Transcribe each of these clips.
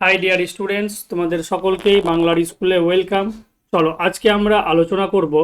High dear students তোমাদের সকলকেই বাংলার স্কুলে ওয়েলকাম চলো, আজকে আমরা আলোচনা করব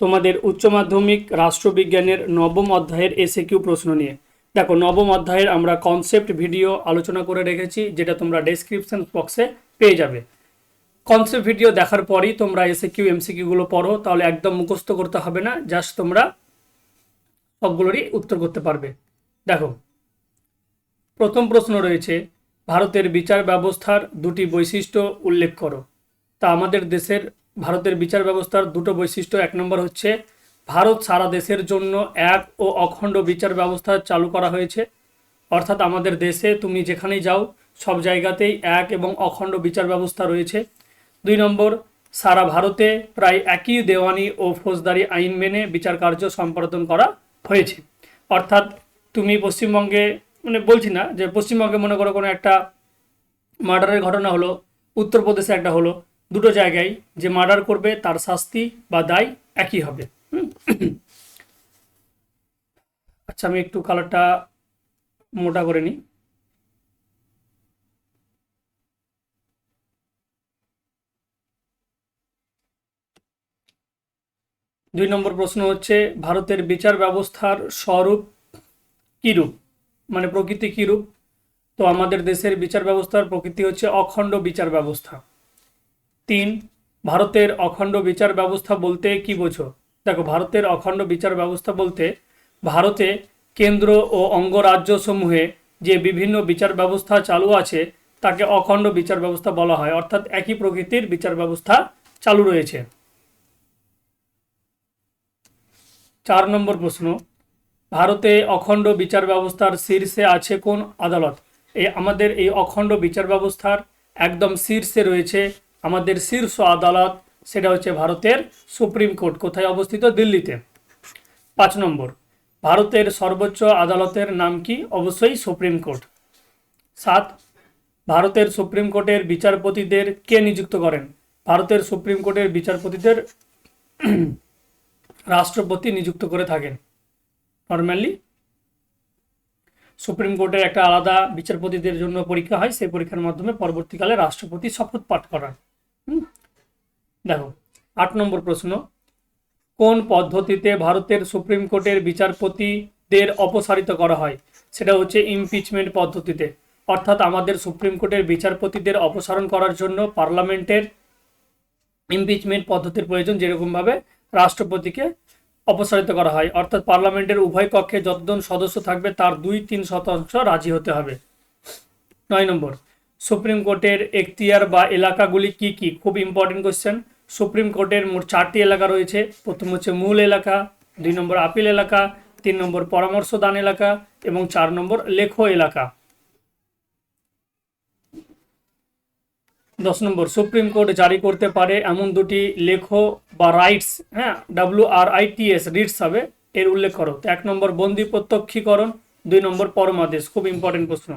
তোমাদের উচ্চ মাধ্যমিক রাষ্ট্রবিজ্ঞানের নবম অধ্যায়ের এসে কিউ প্রশ্ন নিয়ে। দেখো, নবম অধ্যায়ের আমরা কনসেপ্ট ভিডিও আলোচনা করে রেখেছি, যেটা তোমরা ডেসক্রিপশন বক্সে পেয়ে যাবে। কনসেপ্ট ভিডিও দেখার পরই তোমরা এসে কিউ এমসিকিউগুলো পড়ো, তাহলে একদম মুখস্থ করতে হবে না জাস্ট তোমরা সবগুলোরই উত্তর করতে পারবে। দেখো, প্রথম প্রশ্ন রয়েছে ভারতের বিচার ব্যবস্থার দুটি বৈশিষ্ট্য উল্লেখ করো। তা আমাদের দেশের, ভারতের বিচার ব্যবস্থার দুটো বৈশিষ্ট্য। এক নম্বর হচ্ছে, ভারত সারা দেশের জন্য এক ও অখণ্ড বিচার ব্যবস্থা চালু করা হয়েছে। অর্থাৎ আমাদের দেশে তুমি যেখানেই যাও, সব জায়গাতেই এক এবং অখণ্ড বিচার ব্যবস্থা রয়েছে। দুই নম্বর, সারা ভারতে প্রায় একই দেওয়ানি ও ফৌজদারি আইন মেনে বিচার কার্য সম্পাদন করা হয়েছে। অর্থাৎ তুমি পশ্চিমবঙ্গে মানে বলছি না যে পশ্চিমবঙ্গে মনে করো কোনো একটা মার্ডারের ঘটনা হলো, উত্তরপ্রদেশে একটা হলো, দুটো জায়গায় যে মার্ডার করবে তার শাস্তি বা দায় একই হবে। আচ্ছা আমি একটু কালারটা মোটা করে নিই। দুই নম্বর প্রশ্ন হচ্ছে, ভারতের বিচার ব্যবস্থার স্বরূপ কীরূপ মানে প্রকৃতি কীরূপ? তো আমাদের দেশের বিচার ব্যবস্থার প্রকৃতি হচ্ছে অখণ্ড বিচার ব্যবস্থা। তিন, ভারতের অখণ্ড বিচার ব্যবস্থা বলতে কি বোঝো? দেখো, ভারতের অখণ্ড বিচার ব্যবস্থা বলতে ভারতে কেন্দ্র ও অঙ্গরাজ্যসমূহে যে বিভিন্ন বিচার ব্যবস্থা চালু আছে, তাকে অখণ্ড বিচার ব্যবস্থা বলা হয়। অর্থাৎ একই প্রকৃতির বিচার ব্যবস্থা চালু রয়েছে। চার নম্বর প্রশ্ন ভারতে অখণ্ড বিচার ব্যবস্থার শীর্ষে আছে কোন আদালত? এই আমাদের এই অখণ্ড বিচার ব্যবস্থার একদম শীর্ষে রয়েছে আমাদের শীর্ষ আদালত, সেটা হচ্ছে ভারতের সুপ্রিম কোর্ট, কোথায় অবস্থিত? দিল্লিতে। পাঁচ নম্বর, ভারতের সর্বোচ্চ আদালতের নাম কি? অবশ্যই সুপ্রিম কোর্ট। সাত, ভারতের সুপ্রিম কোর্টের বিচারপতিদের কে নিযুক্ত করেন? ভারতের সুপ্রিম কোর্টের বিচারপতিদের রাষ্ট্রপতি নিযুক্ত করে থাকেন। নর্মালি সুপ্রিম কোর্টের একটা আলাদা বিচারপতিদের জন্য পরীক্ষা হয়, সেই পরীক্ষার মাধ্যমে পরবর্তীকালে রাষ্ট্রপতি শপথ পাঠ করান? দেখো, আট নম্বর প্রশ্ন, কোন পদ্ধতিতে ভারতের সুপ্রিম কোর্টের বিচারপতিদের অপসারিত করা হয়? সেটা হচ্ছে ইমপিচমেন্ট পদ্ধতিতে। অর্থাৎ আমাদের সুপ্রিম কোর্টের বিচারপতিদের অপসারণ করার জন্য পার্লামেন্টের ইমপিচমেন্ট পদ্ধতির প্রয়োজন যেরকমভাবে রাষ্ট্রপতিকে অপসারিত করা হয়। অর্থাৎ পার্লামেন্টের উভয় কক্ষে যতজন সদস্য থাকবে, তার দুই তিন শতাংশ রাজি হতে হবে। নয় নম্বর, সুপ্রিম কোর্টের এখতিয়ার বা এলাকাগুলি কি কি? খুব ইম্পর্টেন্ট কোশ্চেন সুপ্রিম কোর্টের মোট চারটি এলাকা রয়েছে। প্রথম হচ্ছে মূল এলাকা, দুই নম্বর আপিল এলাকা, তিন নম্বর পরামর্শদান এলাকা এবং চার নম্বর লেখো এলাকা। দশ নম্বর সুপ্রিম কোর্ট জারি করতে পারে এমন দুটি লেখো বা রাইটস হ্যাঁ W R I T S writs হবে, এর উল্লেখ করো। তো এক নম্বর, বন্দি প্রত্যক্ষীকরণ, দুই নম্বর, পরমাদেশ, খুব ইম্পর্টেন্ট প্রশ্ন।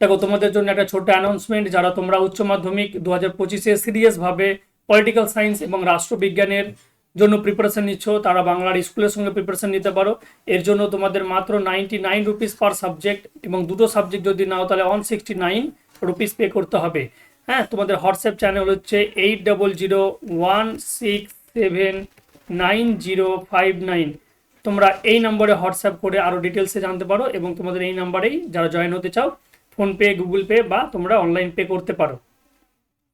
দেখো, তোমাদের জন্য একটা ছোট্ট অ্যানাউন্সমেন্ট যারা তোমরা উচ্চ মাধ্যমিক দু হাজার পঁচিশে সিরিয়াসভাবে পলিটিক্যাল সায়েন্স এবং রাষ্ট্রবিজ্ঞানের জন্য প্রিপারেশন নিচ্ছ, তারা বাংলার স্কুলের সঙ্গে প্রিপারেশন নিতে পারো। এর জন্য তোমাদের মাত্র ninety nine rupees per subject এবং দুটো সাবজেক্ট যদি নাও, তাহলে one sixty nine rupees pay করতে হবে। হ্যাঁ তোমাদের হোয়াটসঅ্যাপ চ্যানেল হচ্ছে eight double zero one six seven nine zero five nine তোমরা এই নম্বরে হোয়াটসঅ্যাপ করে আরও ডিটেলসে জানতে পারো এবং তোমাদের এই নাম্বারেই যারা জয়েন হতে চাও ফোনপে গুগল পে বা তোমরা অনলাইন পে করতে পারো।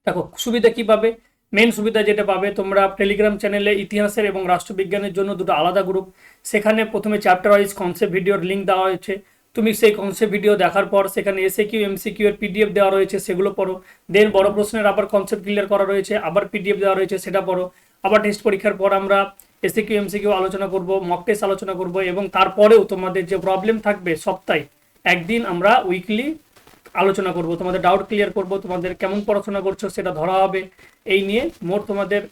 দেখো, সুবিধা কি পাবে? মেন সুবিধা যেটা পাবে, তোমরা টেলিগ্রাম চ্যানেলে ইতিহাসের এবং রাষ্ট্রবিজ্ঞানের জন্য দুটো আলাদা গ্রুপ সেখানে প্রথমে চ্যাপ্টার ওয়াইজ কনসেপ্ট ভিডিওর লিঙ্ক দেওয়া হয়েছে। তুমি সেই কনসেপ্ট ভিডিও দেখার পর সেখানে এসে কিউ এমসি কিউ এর পিডিএফ দেওয়া রয়েছে, সেগুলো পড়ো। দেন বড় প্রশ্নের আবার কনসেপ্ট ক্লিয়ার করা রয়েছে, আবার পিডিএফ দেওয়া রয়েছে, সেটা পড়ো। আবার টেস্ট পরীক্ষার পর আমরা এসে কিউ এমসি কিউ আলোচনা করব মক টেস্ট আলোচনা করব এবং তারপরেও তোমাদের যে প্রবলেম থাকবে সপ্তাহে, একদিন আমরা উইকলি আলোচনা করব, তোমাদের ডাউট ক্লিয়ার করব, তোমাদের কেমন পড়াশোনা করছ সেটা ধরা হবে। এই নিয়ে মোট তোমাদের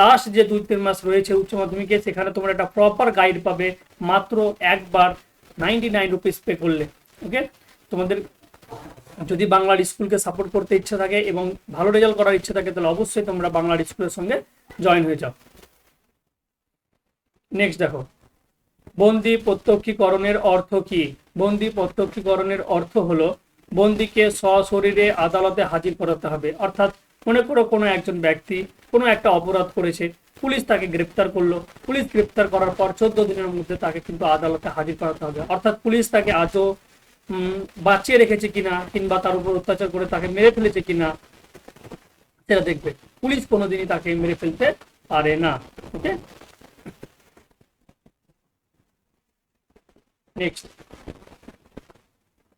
লাস্ট যে দুই তিন মাস রয়েছে উচ্চ মাধ্যমিকে, সেখানে তোমরা একটা প্রপার গাইড পাবে, মাত্র একবার নাইনটি নাইন রুপিস পে করলে ওকে তোমাদের যদি বাংলার স্কুলকে সাপোর্ট করতে ইচ্ছা থাকে এবং ভালো রেজাল্ট করার ইচ্ছা থাকে, তাহলে অবশ্যই তোমরা বাংলার স্কুলের সঙ্গে জয়েন হয়ে যাও। নেক্সট দেখো, বন্দি প্রত্যক্ষীকরণের অর্থ কি? বন্দি প্রত্যক্ষীকরণের অর্থ হলো, বন্দিকে সশরীরে আদালতে হাজির করাতে হবে। অর্থাৎ মনে করো কোনো একজন ব্যক্তি কোনো একটা অপরাধ করেছে, পুলিশ তাকে গ্রেপ্তার করল। পুলিশ গ্রেপ্তার করার পর চোদ্দ দিনের মধ্যে তাকে কিন্তু আদালতে হাজির করাতে হবে। অর্থাৎ পুলিশ তাকে আজও বাঁচিয়ে রেখেছে কিনা কিংবা তার উপর অত্যাচার করে তাকে মেরে ফেলেছে কিনা, সেটা দেখবে। পুলিশ কোনোদিনই তাকে মেরে ফেলতে পারে না। ওকে নেক্সট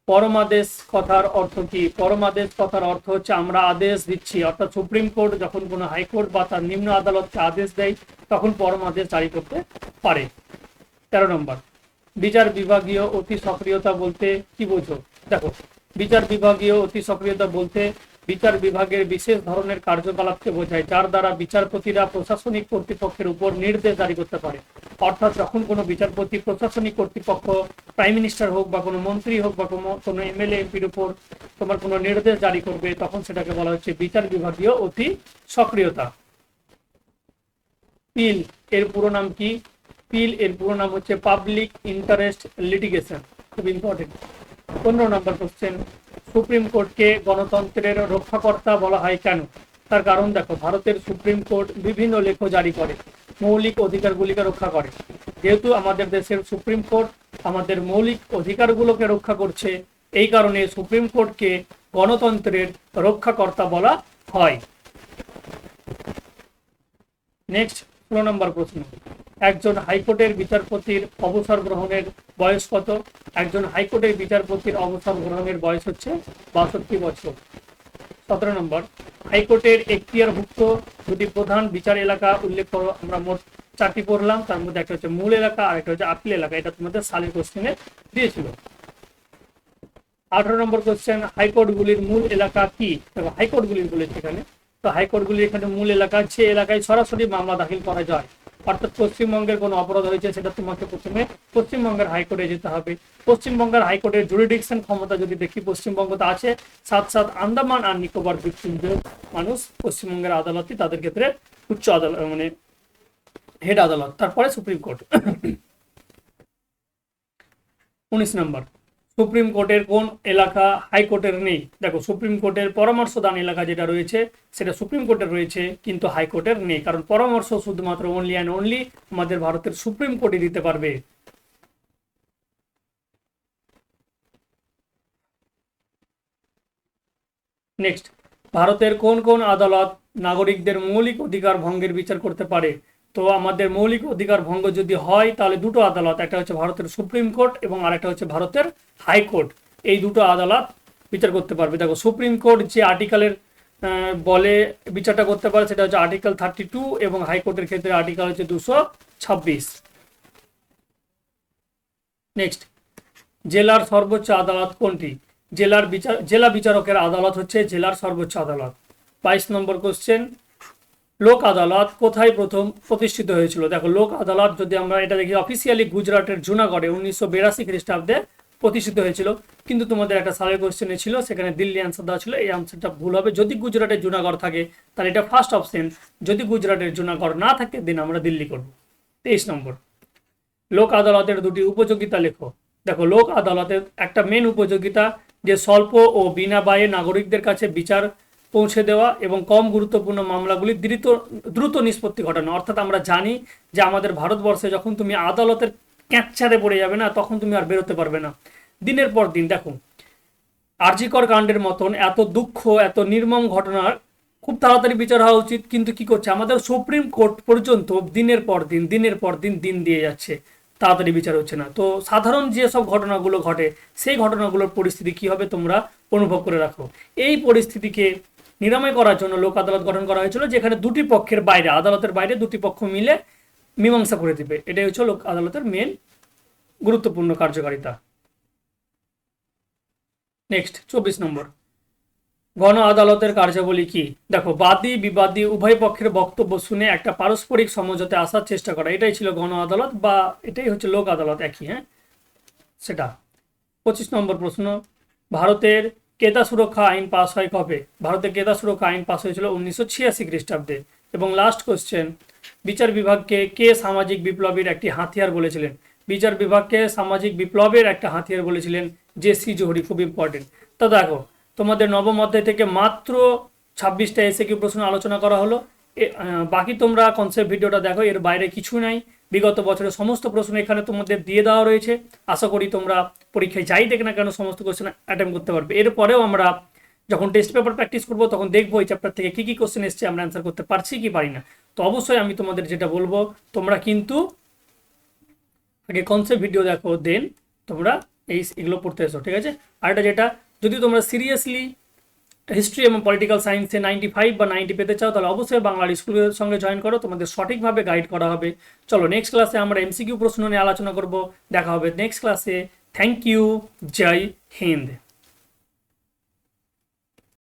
পরমাদেশ কথার অর্থ কি? পরমাদেশ কথার অর্থ হচ্ছে আমরা আদেশ দিচ্ছি। অর্থাৎ সুপ্রিম কোর্ট যখন কোনো হাইকোর্ট বা তার নিম্ন আদালতকে আদেশ দেয়, তখন পরমাদেশ জারি করতে পারে। তেরো নম্বর, বিচার বিভাগীয় অতি সক্রিয়তা বলতে কি বোঝো? দেখো, বিচার বিভাগীয় অতি সক্রিয়তা বলতে বিচার বিভাগের বিশেষ ধরনের কার্যকলাপকে বোঝায়, যার দ্বারা বিচারপতিরা প্রশাসনিক কর্তৃপক্ষের উপর নির্দেশ জারি করতে পারে। অর্থাৎ যখন কোনো বিচারপতি প্রশাসনিক কর্তৃপক্ষ প্রাইম মিনিস্টার হোক বা কোনো মন্ত্রী হোক বা কোনো কোনো এমএলএ এমপির উপর তোমার কোনো নির্দেশ জারি করবে, তখন সেটাকে বলা হচ্ছে বিচার বিভাগীয় অতি সক্রিয়তা। পিল, এর পুরো নাম কি? পিল, এর পুরো নাম হচ্ছে পাবলিক ইন্টারেস্ট লিটিগেশন খুব ইম্পর্টেন্ট পনেরো নম্বর কোশ্চেন সুপ্রিম কোর্টকে গণতন্ত্রের রক্ষাকর্তা বলা হয় কেন? তার কারণ দেখো, ভারতের সুপ্রিম কোর্ট বিভিন্ন লেখ জারি করে। মৌলিক অধিকারগুলিকে রক্ষা করে। যেহেতু আমাদের দেশের সুপ্রিম কোর্ট আমাদের মৌলিক অধিকারগুলোকে রক্ষা করছে, এই কারণে সুপ্রিম কোর্টকে গণতন্ত্রের রক্ষাকর্তা বলা হয়। নেক্সট ষোলো নম্বর প্রশ্ন। একজন হাইকোর্টের বিচারপতির অবসর গ্রহণের বয়স কত? একজন হাইকোর্টের বিচারপতির অবসর গ্রহণের বয়স হচ্ছে বাষট্টি বছর। সতেরো নম্বর। হাইকোর্টের এখতিয়ারভুক্ত দুটি প্রধান বিচার এলাকা উল্লেখ করো, আমরা মোট চারটি পড়লাম, তার মধ্যে একটা হচ্ছে মূল এলাকা, আর একটা হচ্ছে আপিল এলাকা। এটা তোমাদের সালের কোশ্চেনে দিয়েছিল। আঠারো নম্বর কোশ্চেন হাইকোর্টগুলির মূল এলাকা কি? হাইকোর্টগুলির বলেছে এখানে। তো হাইকোর্টগুলির এখানে মূল এলাকা, যে এলাকায় সরাসরি মামলা দাখিল করা যায় অর্থাৎ পশ্চিমবঙ্গের কোনো অপরাধ হয়েছে, সেটা তোমাকে প্রথমে পশ্চিমবঙ্গের হাইকোর্টে যেতে হবে। পশ্চিমবঙ্গের হাইকোর্টের জুরিডিকশন ক্ষমতা যদি দেখি পশ্চিমবঙ্গতে আছে, সাত সাত আন্দামান আর নিকোবর দ্বীপপুঞ্জের মানুষ পশ্চিমবঙ্গের আদালতই তাদের ক্ষেত্রে উচ্চ আদালত মানে হেড আদালত। তারপরে সুপ্রিম কোর্ট। উনিশ নম্বর। সুপ্রিম কোর্টের কোন এলাকা হাইকোর্টের নেই? দেখো, সুপ্রিম কোর্টের পরামর্শদান এলাকা যেটা রয়েছে, সেটা সুপ্রিম কোর্টের রয়েছে, কিন্তু হাইকোর্টের নেই। কারণ পরামর্শ শুধুমাত্র অনলি অ্যান্ড অনলি আমাদের ভারতের সুপ্রিম কোর্টই দিতে পারবে। নেক্সট ভারতের কোন কোন আদালত নাগরিকদের মৌলিক অধিকার ভঙ্গের বিচার করতে পারে? তো আমাদের মৌলিক অধিকার ভঙ্গ যদি হয়, তাহলে দুটো আদালত, একটা হচ্ছে ভারতের সুপ্রিম কোর্ট এবং আরেকটা হচ্ছে ভারতের হাইকোর্ট এই দুটো আদালত বিচার করতে পারবে। দেখো, সুপ্রিম কোর্ট যে আর্টিকেলের বলে বিচারটা করতে পারে, সেটা হচ্ছে আর্টিকেল থার্টি টু এবং হাইকোর্টের ক্ষেত্রে আর্টিকেল হচ্ছে দুশো ছাব্বিশ। নেক্সট, জেলার সর্বোচ্চ আদালত কোনটি? জেলার বিচার জেলা বিচারকের আদালত হচ্ছে জেলার সর্বোচ্চ আদালত। বাইশ নম্বর কোশ্চেন লোক আদালত কোথায় প্রথম প্রতিষ্ঠিত হয়েছিল? দেখো, লোক আদালত যদি আমরা এটা দেখি অফিসিয়ালি গুজরাটের জুনাগড়ে উনিশশো বিরাশি খ্রিস্টাব্দে প্রতিষ্ঠিত হয়েছিল। কিন্তু তোমাদের একটা সালের কোশ্চেনে ছিল, সেখানে দিল্লি অ্যান্সার দেওয়া ছিল, এই অ্যান্সারটা ভুল হবে। যদি গুজরাটের জুনাগড় থাকে, তাহলে এটা ফার্স্ট অপশন যদি গুজরাটের জুনাগড় না থাকে দিন আমরা দিল্লি করব। তেইশ নম্বর। লোক আদালতের দুটি উপযোগিতা লেখো। দেখো, লোক আদালতের একটা মেন উপযোগিতা যে স্বল্প ও বিনা ব্যয়ে নাগরিকদের কাছে বিচার পৌঁছে দেওয়া এবং কম গুরুত্বপূর্ণ মামলাগুলি দ্রুত দ্রুত নিষ্পত্তি ঘটানো। অর্থাৎ আমরা জানি যে আমাদের ভারতবর্ষে যখন তুমি আদালতের ক্যাঁচারে পড়ে যাবে না, তখন তুমি আর বেরোতে পারবে না। দিনের পর দিন দেখো আরজিকর কাণ্ডের মতন এত দুঃখ, এত নির্মম ঘটনার খুব তাড়াতাড়ি বিচার হওয়া উচিত, কিন্তু কি করছে? আমাদের সুপ্রিম কোর্ট পর্যন্ত দিনের পর দিন, দিনের পর দিন দিন দিয়ে যাচ্ছে। তাড়াতাড়ি বিচার হচ্ছে না। তো সাধারণ যে সব ঘটনাগুলো ঘটে, সেই ঘটনাগুলোর পরিস্থিতি কি হবে তোমরা অনুভব করে রাখো। এই পরিস্থিতিকে নিরাময় করার জন্য লোক আদালত গঠন করা হয়েছিল, যেখানে দুটি পক্ষের বাইরে, আদালতের বাইরে দুটি পক্ষ মিলে মীমাংসা করে দিবে। এটাই হচ্ছে লোক আদালতের মেন গুরুত্বপূর্ণ কার্যকারিতা। নেক্সট চব্বিশ নম্বর। গণ আদালতের কার্যাবলী কি? দেখো, বাদী, বিবাদী, উভয় পক্ষের বক্তব্য শুনে একটা পারস্পরিক সমঝোতে আসার চেষ্টা করা, এটাই ছিল গণ আদালত বা এটাই হচ্ছে লোক আদালত একই হ্যাঁ? সেটা। পঁচিশ নম্বর প্রশ্ন, ভারতের কেতা সুরক্ষা আইন পাস হয় কবে? ভারতে কেতা সুরক্ষা আইন পাস হয়েছিল উনিশশো ছিয়াশি খ্রিস্টাব্দে। এবং লাস্ট কোশ্চেন বিচার বিভাগকে কে সামাজিক বিপ্লবের একটি হাতিয়ার বলেছিলেন? বিচার বিভাগকে সামাজিক বিপ্লবের একটা হাতিয়ার বলেছিলেন জে সি জোহরি, খুব ইম্পর্টেন্ট তো দেখো, তোমাদের নবম অধ্যায় থেকে মাত্র ছাব্বিশটা এসে কি প্রশ্ন আলোচনা করা হলো? বাকি তোমরা কনসেপ্ট ভিডিওটা দেখো, এর বাইরে কিছু নাই। বিগত বছরের সমস্ত প্রশ্ন এখানে তোমাদের দিয়ে দেওয়া রয়েছে। আশা করি তোমরা পরীক্ষায় যাই দেখে না কেন সমস্ত কোশ্চেন অ্যাটেম্প করতে পারবে। এরপরেও আমরা যখন টেস্ট পেপার প্র্যাকটিস করব, তখন দেখব এই চ্যাপ্টার থেকে কী কী কোশ্চেন এসছে, আমরা অ্যান্সার করতে পারছি কি পারি না। তো অবশ্যই আমি তোমাদের যেটা বলব, তোমরা কিন্তু আগে কনসেপ্ট ভিডিও দেখো দেন তোমরা এই এগুলো পড়তে এসো, ঠিক আছে? আর এটা যেটা, যদি তোমরা সিরিয়াসলি হিস্ট্রি এবং পলিটিক্যাল সায়েন্সে নাইনটি ফাইভ বা নাইনটি পেতে চাও, তাহলে অবশ্যই বাংলার স্কুলের সঙ্গে জয়েন করো। তোমাদের সঠিকভাবে গাইড করা হবে। চলো নেক্সট ক্লাসে আমরা এমসিকিউ প্রশ্ন নিয়ে আলোচনা করব। দেখা হবে নেক্সট ক্লাসে থ্যাংক ইউ জয় হিন্দ